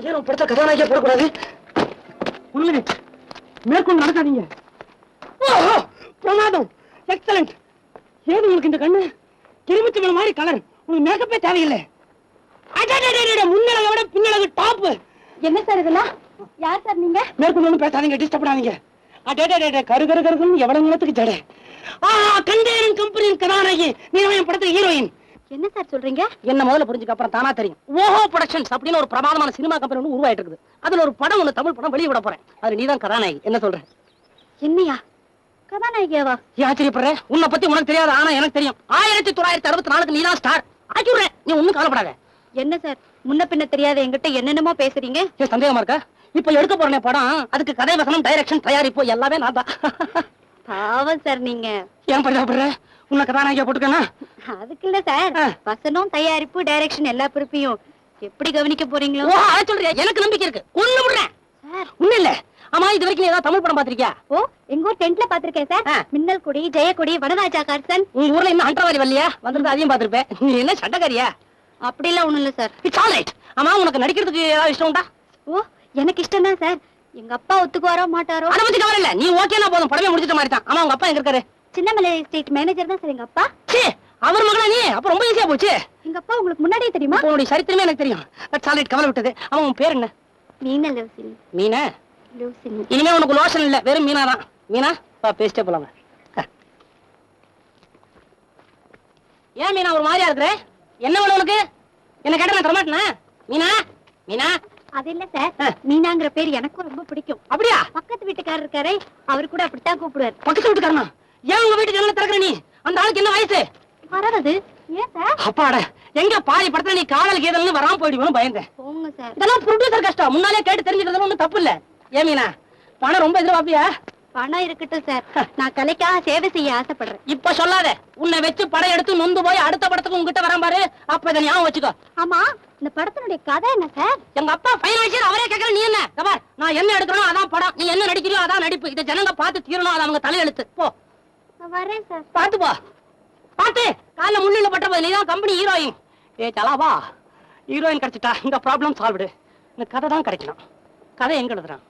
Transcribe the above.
ஏன் உன் படத்தை கதாநாயகியா போடக்கூடாது. ஒண்ணு மேற்கொண்டு நடக்காதீங்க. பிரமாதம். எக்ஸலண்ட் ஏது உங்களுக்கு இந்த கண்ணு? கிருமிச்சு மேல மாதிரி கலர் உங்களுக்கு மேக்கப்பே தேவையில்லை. முன்னழகை விட பின்னழகு டாப் என்ன சார் இதெல்லாம்? யார் சார் நீங்க? மேற்கொண்டு ஒண்ணும் பேசாதீங்க டிஸ்டர்ப் பண்ணாதீங்க. அடடடட, கரு கரு கருக்குன்னு எவ்வளவு நேரத்துக்கு ஜட. ஆ கண்டேரன் கம்பெனியின் கதாநாயகி நீ படத்துல ஹீரோயின் என்ன சார் சொல்றீங்க? என்ன முதல்ல புரிஞ்சுக்க அப்புறம் தானா தெரியும். ஓஹோ ப்ரொடக்ஷன்ஸ் அப்படின்னு ஒரு பிரமாதமான சினிமா கம்பெனி ஒன்று உருவாயிட்டு இருக்குது அதுல ஒரு படம் ஒன்று தமிழ் படம் வெளிய விட போறேன். அது நீதான் கதாநாயகி. என்ன சொல்ற? என்னையா? கதாநாயகியாவா? ஏன் ஆச்சரியப்படுற? உன்னை பத்தி உனக்கு தெரியாது ஆனா எனக்கு தெரியும். ஆயிரத்தி தொள்ளாயிரத்தி அறுபத்தி நாலுக்கு நீதான் ஸ்டார் ஆக்கிடுறேன் நீ ஒண்ணும் கவலைப்படாத. என்ன சார்? முன்ன பின்ன தெரியாத என்கிட்ட என்னென்னமோ பேசுறீங்க? சந்தேகமா இருக்கா? இப்ப எடுக்க போறனே படம் அதுக்கு கதை வசனம் டைரக்ஷன் தயாரிப்பு எல்லாமே நான் தான் பாவம் சார் நீங்க. ஏன் பரிதாபப்படுற உன்னை கதாநாயகியா போட்டுக்கனா அதுக்கு இல்ல சார். வசனம் தயாரிப்பு டைரக்ஷன் எல்லா பொறுப்பையும் எப்படி கவனிக்க போறீங்களோ? அதை சொல்றியா எனக்கு நம்பிக்கை இருக்கு. ஒண்ணு விடுறேன். சார். ஒண்ணு இல்ல. ஆமா இது வரைக்கும் ஏதாவது தமிழ் படம் பாத்திருக்கியா ஓ எங்க ஊர் டென்ட்ல பாத்திருக்கேன் சார். மின்னல் கொடி ஜெயக்கொடி வனராஜா கார்சன். உங்க ஊர்ல இன்னும் அண்டர்வாரி வரலையா? வந்திருந்தா அதையும் பாத்திருப்பேன் நீ என்ன சண்டைக்காரியா? அப்படிலாம் ஒண்ணும் இல்ல சார். இட்ஸ் ஆல் ரைட் ஆமா உனக்கு நடிக்கிறதுக்கு ஏதாவது இஷ்டம் உண்டா? ஓ எனக்கு இஷ்டம் தான் சார். எங்க அப்பா ஒத்துக்குவாரோ மாட்டாரோ? அதை பத்தி கவலை இல்ல. நீ ஓகேனா போதும். படமே முடிச்சிட்ட மாதிரி தான். ஆமா உங்க அப்பா எங்க இருக்காரு? சின்னமலை ஸ்டேட் மேனேஜர் தான் சார் எங்க அப்பா. சீ அவர் மகளா நீ? அப்ப ரொம்ப ஈஸியா போச்சு. எங்க அப்பா உங்களுக்கு முன்னாடியே தெரியுமா? உன்னுடைய சரித்திரமே எனக்கு தெரியும். ஆல் ரைட் கவலை விட்டது. அவன் உன் பேர் என்ன? மீனா லூசினி. மீனா? லூசினி. இனிமே உனக்கு லோஷன் இல்ல. வெறும் மீனா தான். மீனா பா பேசிட்டே போலாங்க. ஏன் மீனா ஒரு மாதிரியா இருக்கிற? என்ன வேணும் உனக்கு? என்ன கேட்ட நான் தரமாட்டேனா? அது இல்ல சார். மீனாங்கிற பேர் எனக்கும் ரொம்ப பிடிக்கும். அப்படியா? பக்கத்து வீட்டுக்காரர் இருக்காரே. அவர் கூட அப்படித்தான் கூப்பிடுவார். பக்கத்து வீட்டுக்காரனா? ஏன் உங்க வீட்டுக்கு என்ன திறக்கிற நீ? அந்த ஆளுக்கு என்ன வயசு? வராது ஏன் சார்? அப்பாட எங்க பாதி படத்துல நீ காதல் கீதல்னு வராம போயிடுவோம் பயந்தேன். போங்க சார். இதெல்லாம் ப்ரொடியூசர் கஷ்டம். முன்னாலே கேட்டு தெரிஞ்சுக்கிறதுல ஒண்ணும் தப்பு இல்ல. மீனா? பணம் ரொம்ப எதிர்பார்ப்பியா? பணம் இருக்கட்டும் சார் நான் கலைக்காக சேவை செய்ய ஆசைப்படுறேன். இப்ப சொல்லாத. உன்னை வச்சு படம் எடுத்து நொந்து போய் அடுத்த படத்துக்கு உங்ககிட்ட வரான் பாரு. அப்ப இதை ஞாபகம் வச்சுக்கோ. ஆமா இந்த படத்தினுடைய கதை என்ன சார் எங்க அப்பா பைனான்சியர் அவரே கேட்கற நீ என்ன? கபார் நான் என்ன எடுக்கணும் அதான் படம். நீ என்ன நடிக்கிறியோ அதான் நடிப்பு. இதை ஜனங்க பார்த்து தீரணும் அது அவங்க தலையெழுத்து. போ. வரேன் சார் பார்த்து போ. பார்த்து. காலைல முள்ளில பட்ட போது நீதான் கம்பெனி ஹீரோயின் ஏ சலாவா ஹீரோயின் கிடைச்சிட்டா இந்த ப்ராப்ளம் சால்வ்டு இந்த கதை தான் கிடைக்கணும். கதை எங்க எழுதுறான்?